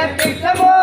é feita amor.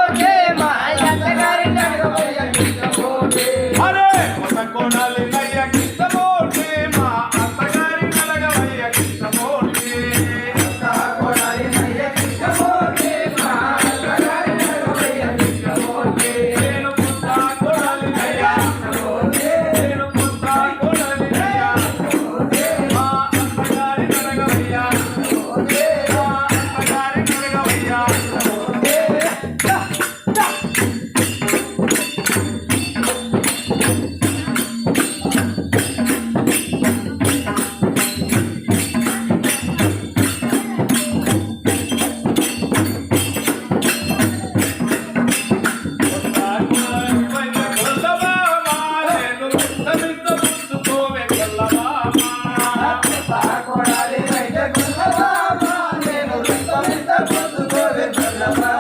చింతపొద్దుతో వెళ్ళమ్మా